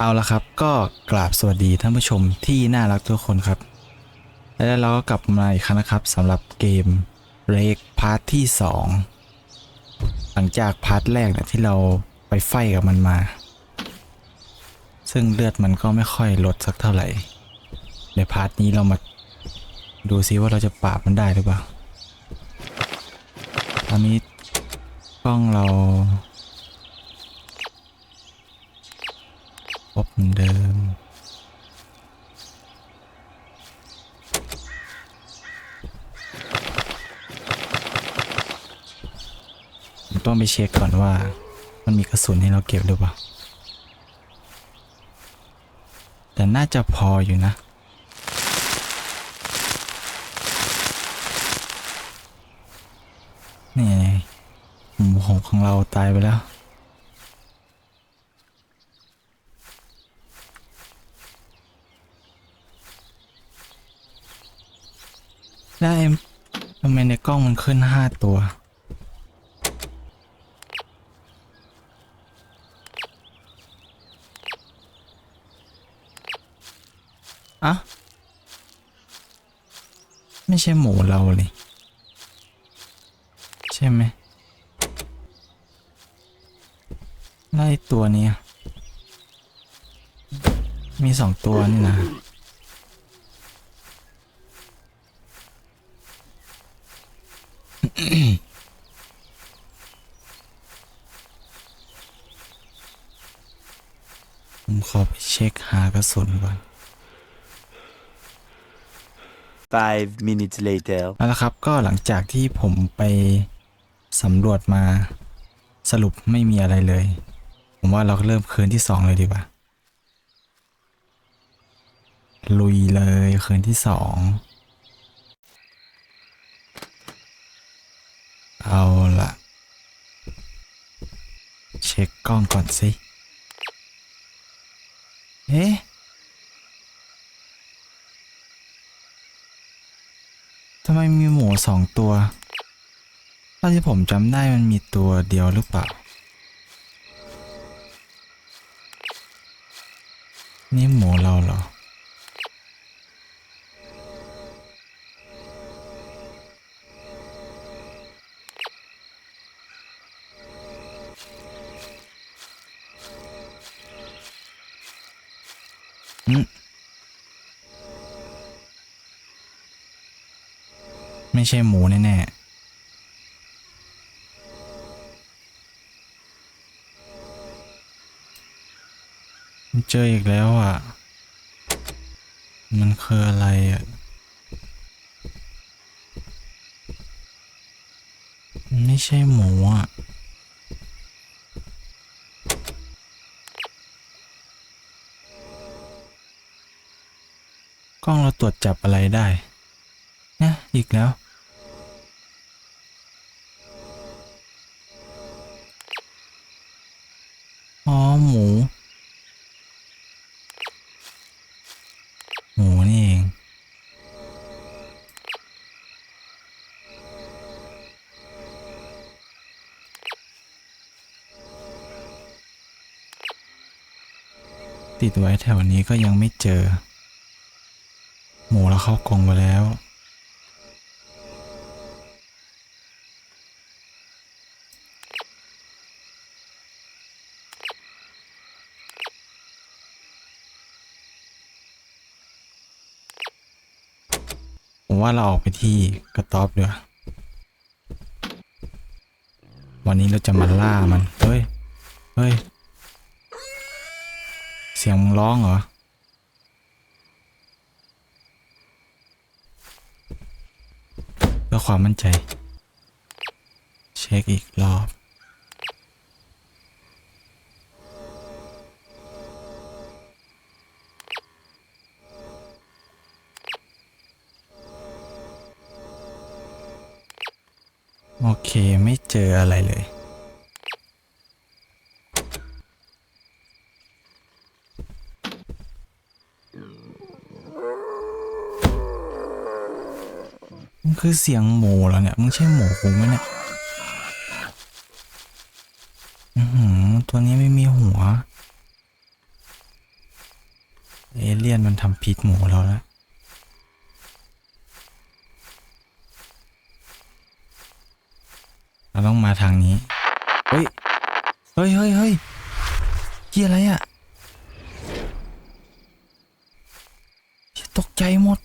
เอาละครับ ก็กราบสวัสดีท่านผู้ชมที่น่ารักทุกคนครับ และเราก็กลับมาอีกครั้งนะครับสำหรับเกม r a k พาร์ทที่ 2 หลังจากพาร์ทแรกเนี่ยที่เราไปไฟกับมันมา ซึ่งเลือดมันก็ไม่ค่อยลดสักเท่าไหร่ในพาร์ทนี้เรามาดูซิว่าเราจะปราบมันได้หรือเปล่า ตอนนี้กล้องเรา บเดิมผมต้องไปเช็คก่อนว่า มันมีกระสุนให้เราเก็บหรือเปล่า แต่น่าจะพออยู่นะนี่ไงหมูหงของเราตายไปแล้ว ได้ทำไมในกล้องมันขึ้นห้าตัว อะไม่ใช่หมูเราเลยใช่ไหมไล่ตัวนี้ มีสองตัวนี่นะ ผม ขอไปเช็คหากระสุนก่อน Five minutes later. เอาละครับก็หลังจากที่ผมไปสำรวจมาสรุปไม่มีอะไรเลย ผมว่าเราเริ่มคืนที่สองเลยดีกว่า ลุยเลยคืนที่สอง เอาละเช็คกล้องก่อนสิ เอ๊ะทำไมมีหมูสองตัวเท่าที่ผมจำได้มันมีตัวเดียวหรือเปล่า นี่หมูเราเหรอ ไม่ใช่หมูแน่ๆเจออีกแล้วอะ มันคืออะไรอะ ไม่ใช่หมูอะ กล้องเราตรวจจับอะไรได้เนี่ยอีกแล้ว อ๋อหมู หมูนี่เอง ติดไว้แถวนี้ก็ยังไม่เจอ หมูเราเข้ากรงไปแล้ว ผมว่าเราออกไปที่กระต๊อบเดี๋ยววันนี้เราจะมาล่ามัน เฮ้ย เฮ้ย เสียงมึงร้องเหรอ เพื่อความมั่นใจ เช็คอีกรอบ โอเคไม่เจออะไรเลย มันคือเสียงหมูเหรอเนี่ยมึงใช่หมูกูไหมเนี่ยอือหือตัวนี้ไม่มีหัว เอลเลียนมันทำพิษหมูเราแล้ว เราต้องมาทางนี้ เฮ้ย เฮ้ยเฮ้ยเฮ้ยเหียอะไรอะ่ะตกใจหมด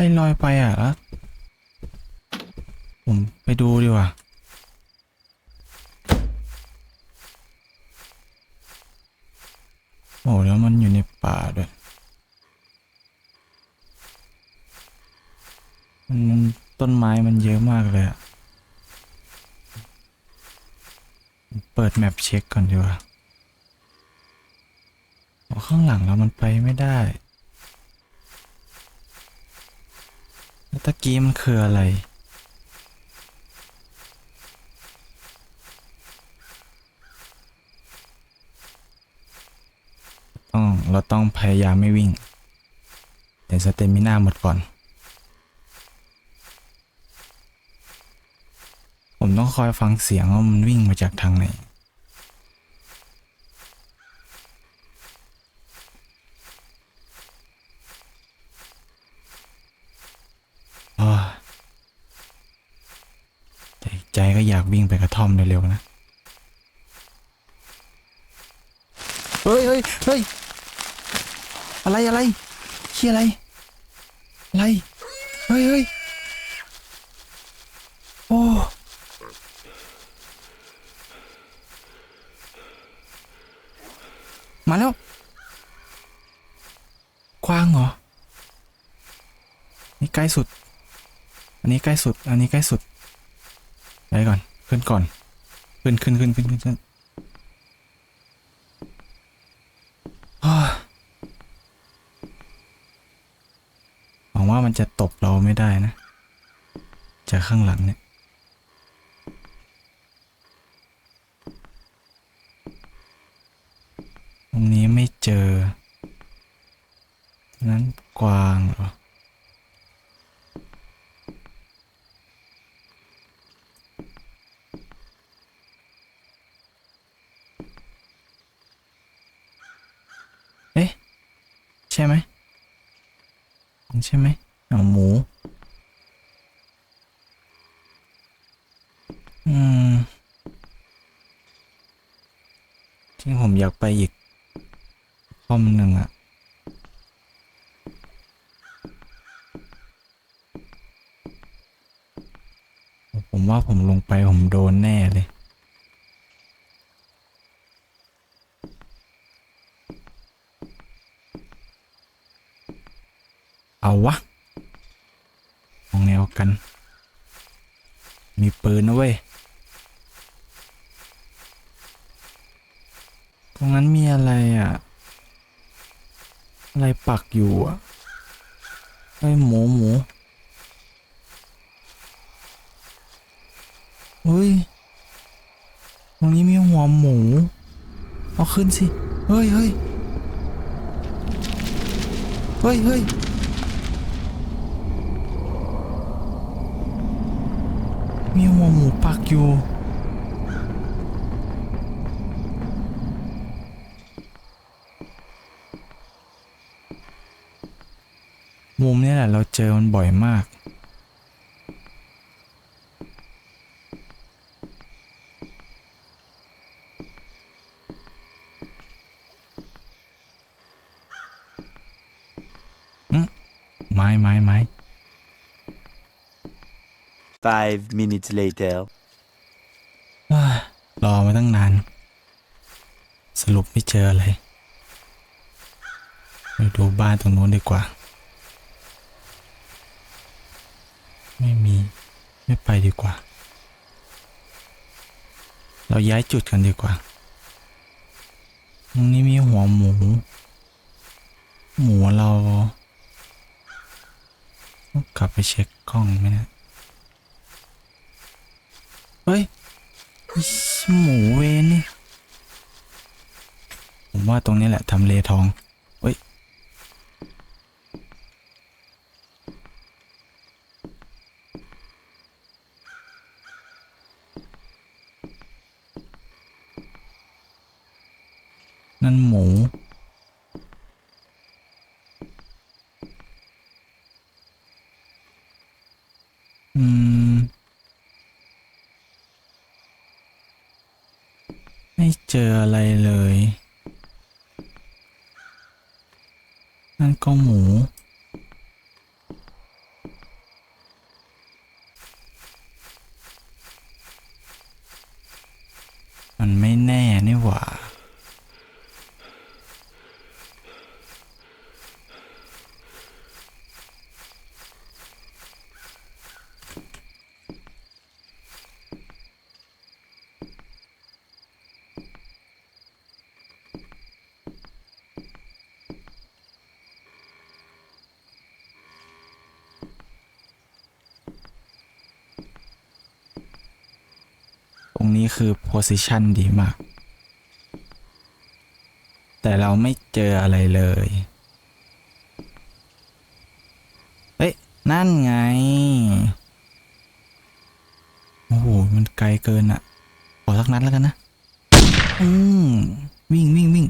ไล่ลอยไปอะแล้วผมไปดูดีกว่าโอ้แล้วมันอยู่ในป่าด้วยมันต้นไม้มันเยอะมากเลยอะเปิดแมปเช็คก่อนดีกว่าข้างหลังเรามันไปไม่ได้ แล้วตะกี้มันคืออะไร ต้อง เราต้องพยายามไม่วิ่งแต่สเตมิน่าหมดก่อน ผมต้องคอยฟังเสียงว่ามันวิ่งมาจากทางไหน โอ้ยแต่อีก ใจก็อยากวิ่งไปกระท่อมเร็วๆนะ เฮ้ยเฮ้ยเฮ้ยอะไรอะไรเชี่ยอะไร อะไร เฮ้ยเฮ้ยโอ้มาแล้วกวางเหรอ นี่ใกล้สุด อันนี้ใกล้สุด อันนี้ใกล้สุด ไปก่อน ขึ้นก่อน ขึ้นขึ้นขึ้นขึ้นขึ้นขึ้นหวังว่ามันจะตบเราไม่ได้นะ จากข้างหลังเนี่ยตรงนี้ไม่เจอ นั้นกวางเหรอ เอ๊ะ ใช่ไหมใช่ไหมเอาหมู อืมจริงผมอยากไปอีกห้อมหนึ่งอะผมว่าผมลงไปผมโดนแน่เลย เอาวะมองแนวกัน มีปืนนะเว้ย ตรงนั้นมีอะไรอะ อะไรปักอยู่อะไอ้ยหมูหมูเฮ้ย ตรงนี้มีหัวหมู เอาขึ้นสิ เฮ้ยเฮ้ยเฮ้ยเฮ้ย หัวหมูปักอยู่ มุมนี้แหละเราเจอมันบ่อยมาก อืมไม้ไม้ไม้ Five minutes later. อ้ายรอมาตั้งนาน สรุปไม่เจออะไรไปดูบ้านตรงนู้นดีกว่า ไม่มี ไม่ไปดีกว่า เราย้ายจุดกันดีกว่า ตรงนี้มีหัวหมู หมูเราต้องกลับไปเช็คกล้องไหมนะ เฮ้ยหมูเวนนี่ผมว่าตรงนี้แหละทำเลทองเฮ้ยนั่นหมู อืม ไม่เจออะไรเลย นั่นก็หมู มันไม่แน่นี่หว่า ตรง นี้คือ position ดีมาก แต่เราไม่เจออะไรเลย เฮ้ย นั่นไง โอ้โห มันไกลเกินอะขอสักนัดแล้วกันนะ อืม วิ่งวิ่งวิ่ง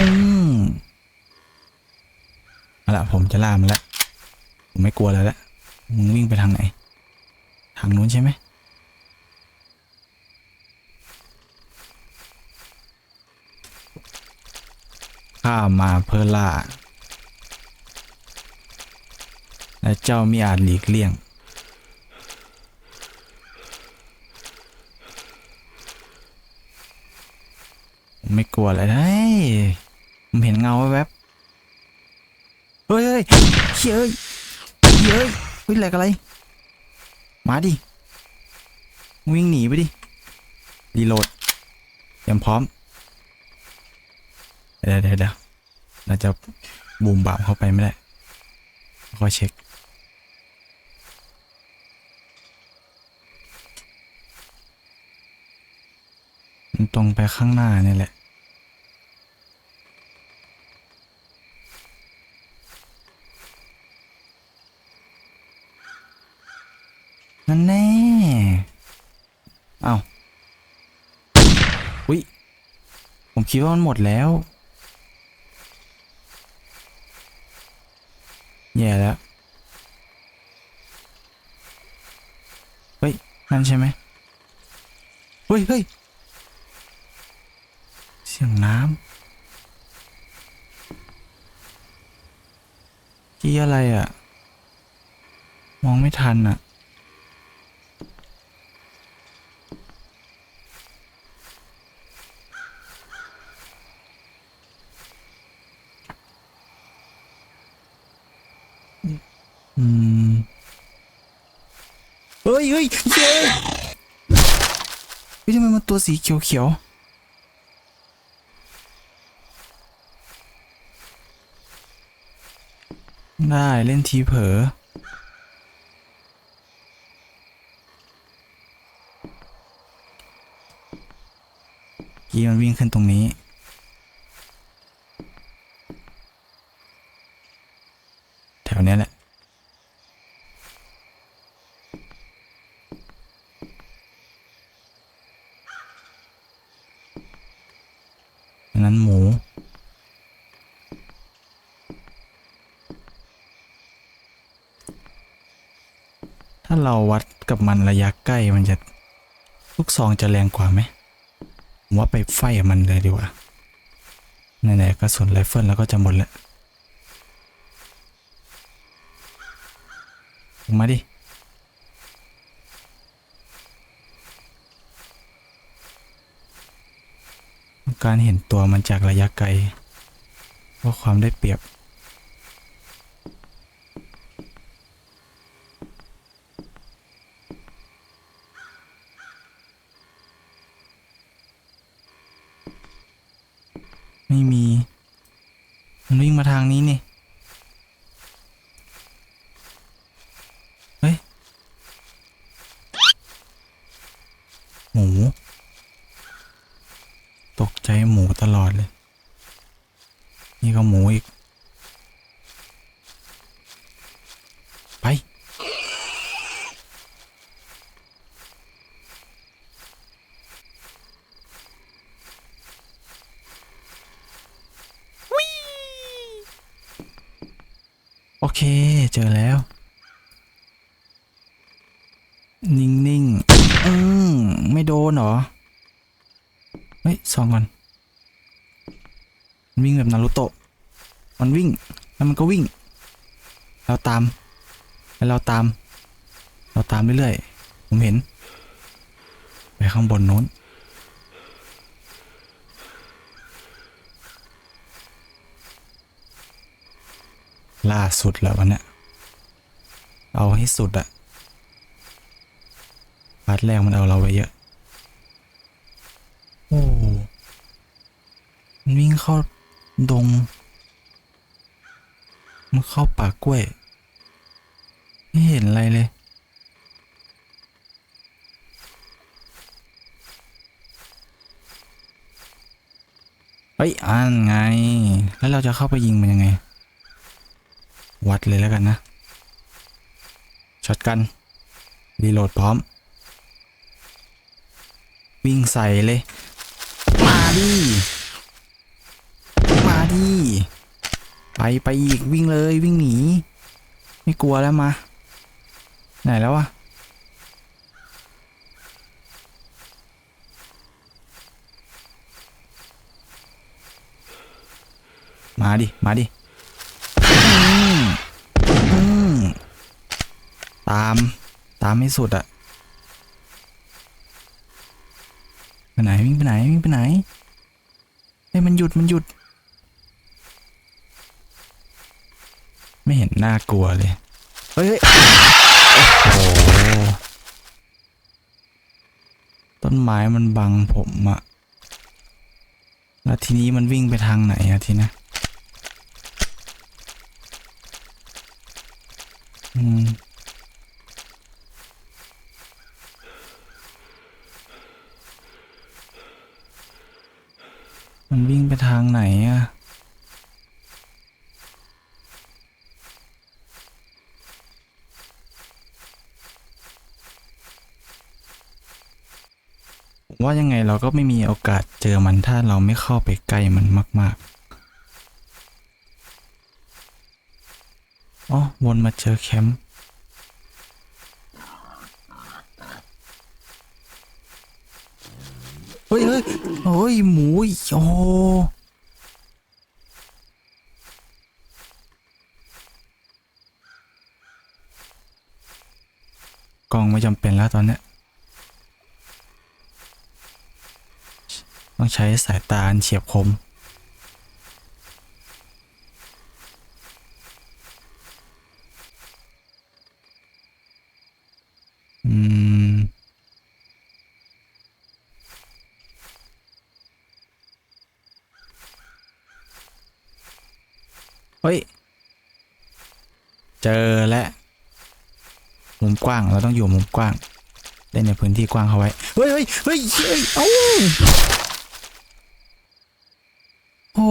อืมเอาละผมจะล่ามันแล้วผมไม่กลัวแล้วละมึงวิ่งไปทางไหน ทางนู้นใช่ไหม ข้ามาเพื่อล่า และเจ้ามิอาจหลีกเลี่ยง ไม่กลัวอะไรได้ยผมเห็นเงาแวบเฮ้ยเฮ้ยเฮ้ยเฮ้ยเฮ้ยอะไรกันอะไร มาดิ วิ่งหนีไปดิรีโหลดเตรียมพร้อม ดี๋ยวเดี๋ยวเดี๋ยวเราจะบูมบามเข้าไปไม่ได้ค่อยเช็คมันตรงไปข้างหน้านี่แหละนั่นแน่เอาอุ้ย ผมคิดว่ามันหมดแล้ว แย่แล้ว เฮ้ย นั่นใช่ไหมเฮ้ยเฮ้ยเสียงน้ำกี้อะไรอะ่ะ มองไม่ทันอะม เฮ้ยเฮ้ยเย้ยเฮ้ยทำไมมัน ตัวสีเขียวๆได้เล่นทีเผลอกี้มันวิ่งขึ้นตรงนี้ แถวเนี้ยแหละ อันนั้นหมู ถ้าเราวัดกับมันระยะใกล้มันจะลูกซองจะแรงกว่าไหมผมว่าไปไฟมันเลยดีกว่าไหนๆกระสุนไรเฟิลแล้วก็จะหมดแล้วลงมาดิการเห็นตัวมันจากระยะไกลเพราะความได้เปรียบ ไม่มี มัน มันวิ่งมาทางนี้นี่ เฮ้ย หมู ตกใจหมูตลอดเลย นี่ก็หมูอีก ไป โอเค เจอแล้ว นิ่งๆอืมไม่โดนเหรอ เฮ้ยซองก่อนมันวิ่งแบบนารูโตะ มันวิ่ง แล้วมันก็วิ่ง เราตาม แล้วเราตาม เราตามเรื่อยๆ ผมเห็น ไปข้างบนโน้น ล่าสุดแล้ววันเนี้ยเอาให้สุดอะพาร์ทแรกมันเอาเราไปเยอะ โอ้มันวิ่งเข้าดง มันเข้าป่ากล้วย ไม่เห็นอะไรเลย เฮ้ยอันไง แล้วเราจะเข้าไปยิงมันยังไง วัดเลยแล้วกันนะช็อตกันรีโหลดพร้อม วิ่งใส่เลย มาดิ มาดิ ไปไปอีกวิ่งเลยวิ่งหนี ไม่กลัวแล้วมา ไหนแล้ววะมาดิ มาดิ อืมอืม ตาม ตามให้สุดอะไปไหนวิ่งไปไหนวิ่งไปไหนเฮ้ยมันหยุดมันหยุด ไม่เห็นน่ากลัวเลย เฮ้ยโอ้โหต้นไม้มันบังผมอะแล้วทีนี้มันวิ่งไปทางไหนอะทีนะอืม มันวิ่งไปทางไหนอะว่ายังไงเราก็ไม่มีโอกาสเจอมันถ้าเราไม่เข้าไปใกล้มันมาก ๆ อ๋อ วนมาเจอแคมป์ เฮ้ยเฮ้ยเฮ้ย หมูอีกโอ้กองไม่จำเป็นแล้วตอนเนี้ยต้องใช้สายตาเฉียบคม อืม เฮ้ย เจอแล้วมุมกว้างเราต้องอยู่มุมกว้างเล่นในพื้นที่กว้างเขาไว้เฮ้ยเฮ้ยเฮ้ยเฮ้ยเอ้าโอ้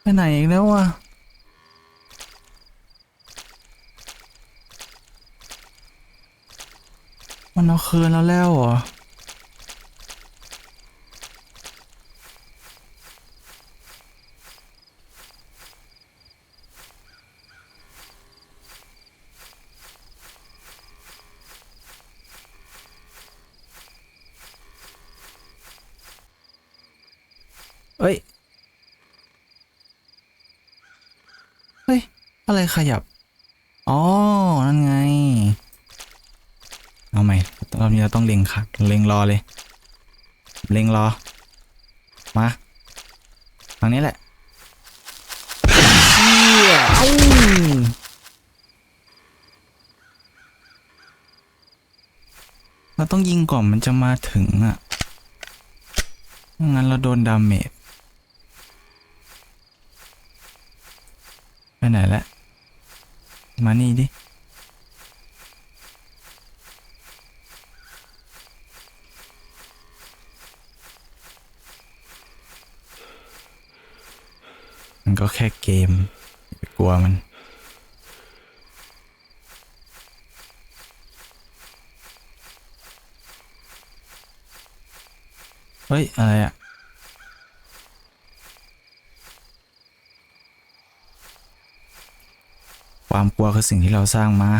ไปไหนอีกแล้ววะมันเอาคืนแล้วแล้วเหรอ ขยับ อ๋อ นั่นไง เอาใหม่รอบนี้เราต้องเล็งค่ะเล็งรอเลย เล็งรอ มา ทางนี้แหละเราต้องยิงก่อนมันจะมาถึงอะงั้นเราโดนดาเมจไปไหนแล้ว มานี่ดิ มันก็แค่เกมไปกลัวมันเฮ้ย อะไรอะ ความกลัวคือสิ่งที่เราสร้างมา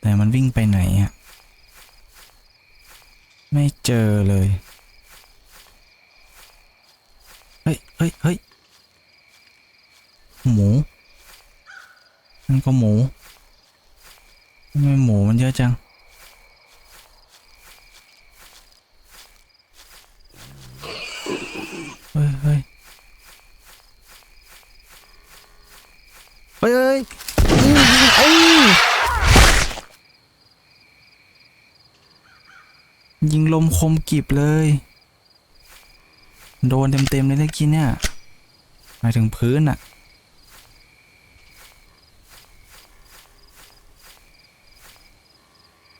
แต่มันวิ่งไปไหนอะไม่เจอเลย เฮ้ยเฮ้ยเฮ้ยหมูมันก็หมูทำไมหมูมันเยอะจัง เฮ้ยเฮ้ยเฮ้ยเฮ้ยอื้ออื้อ ยิงลมคมกิบเลย โดนเต็มๆเลยเมื่อกี้เนี่ยหมายถึงพื้นอะ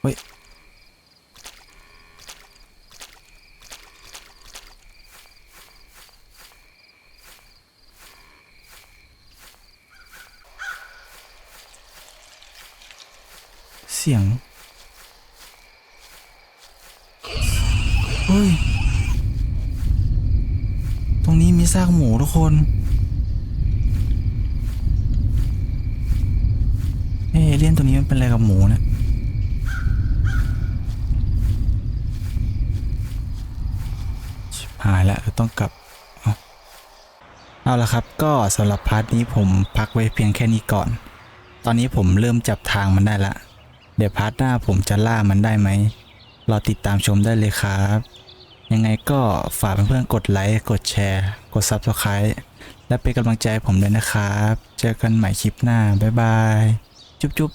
เฮ้ย เสียง ฮ้ย ตรงนี้มีซากหมูทุกคนเอเลี่ยนตัวนี้มันเป็นอะไรกับหมูเนี่ยหายแล้วต้องกลับ เอาละครับ ก็สำหรับพาร์ทนี้ผมพักไว้เพียงแค่นี้ก่อน ตอนนี้ผมเริ่มจับทางมันได้ละ เดี๋ยวพาร์ทหน้าผมจะล่ามันได้ไหม รอติดตามชมได้เลยครับ ยังไงก็ฝากเพื่อนๆกดไลค์ กดแชร์ กด Subscribe และเป็นกำลังใจให้ผมด้วยนะครับ เจอกันใหม่คลิปหน้า บ๊ายบาย จุ๊บ